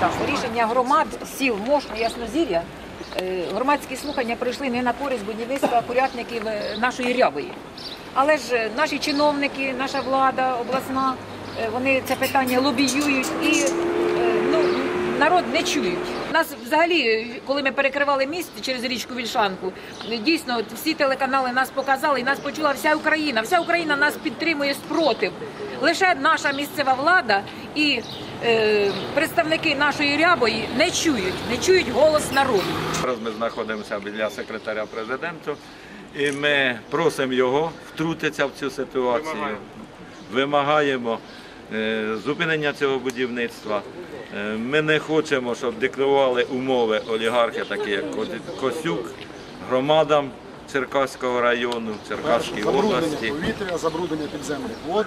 Так, рішення громад, сіл, можна Яснозір'я. е, Громадські слухання пройшли не на користь будівництва курятників е, нашої рябої. Але ж е, наші чиновники, наша влада обласна, вони це питання лобіюють і ну, народ не чують. Нас взагалі, коли ми перекривали міст через річку Вільшанку, дійсно всі телеканали нас показали, і нас почула вся Україна. Вся Україна нас підтримує спротив. Лише наша місцева влада і е, представники нашої рябої не чують, не чують голос народу. Зараз ми знаходимося біля секретаря президенту, і ми просимо його втрутитися в цю ситуацію. Вимагаємо зупинення цього будівництва. Е, Ми не хочемо, щоб диктували умови олігархи, такі як Косюк, громадам Черкаського району, Черкаської забруднення області. повітря, забруднення підземних вод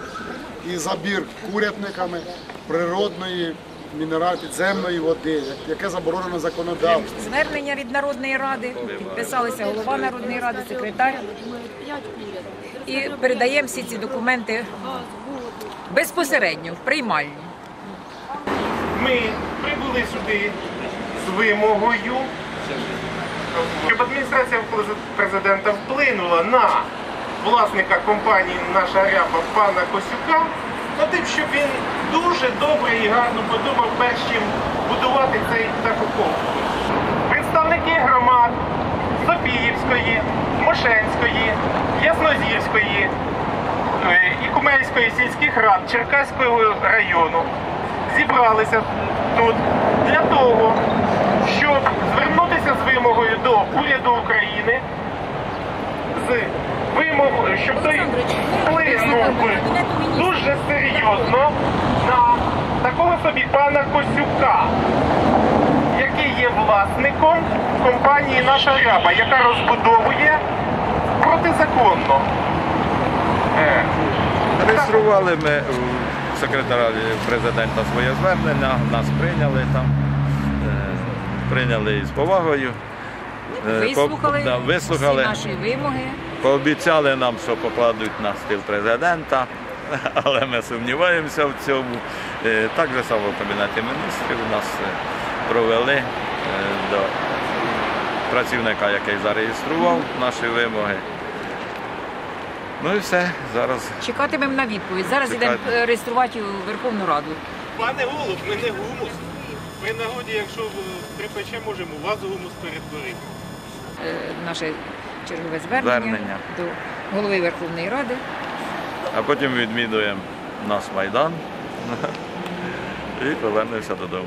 і забір курятниками природної мінерал підземної води, яке заборонено законодавством. Звернення від Народної ради, підписалися голова Народної ради, секретар. І передаємо всі ці документи безпосередньо в приймальню. Ми прибули сюди з вимогою, щоб адміністрація президента вплинула на власника компанії Наша ряпа пана Косюка, на тим, щоб він дуже добре і гарно подумав, перш чим будувати цей птахокомплекс. Представники громад Софіївської, Мошенської, Яснозірської, е, і Кумельської сільських рад Черкаського району зібралися тут для того, щоб звернутися з вимогою до уряду України з вимогою, щоб той вплинув дуже серйозно на такого собі пана Косюка, який є власником компанії Наша Ряба, яка розбудовує протизаконно. Е, Реєстрували ми у секретаря президента своє звернення, нас прийняли там, е, прийняли із повагою. Е, по- Вислухали, да, вислухали. всі наші вимоги. Пообіцяли нам, що покладуть на стіл президента, але ми сумніваємося в цьому. Е, Так же само в Кабінеті міністрів нас е, провели е, до працівника, який зареєстрував наші вимоги. Ну і все, зараз Чекатимемо на відповідь. Зараз йдемо е, реєструвати у Верховну Раду. Пане Голуб, ми не гумус. При нагоді, якщо припече, можемо вас гумус перетворити. Е, Наше чергове звернення, Звернення. до голови Верховної Ради. а потім відмідуємо наш майдан і повернемося додому.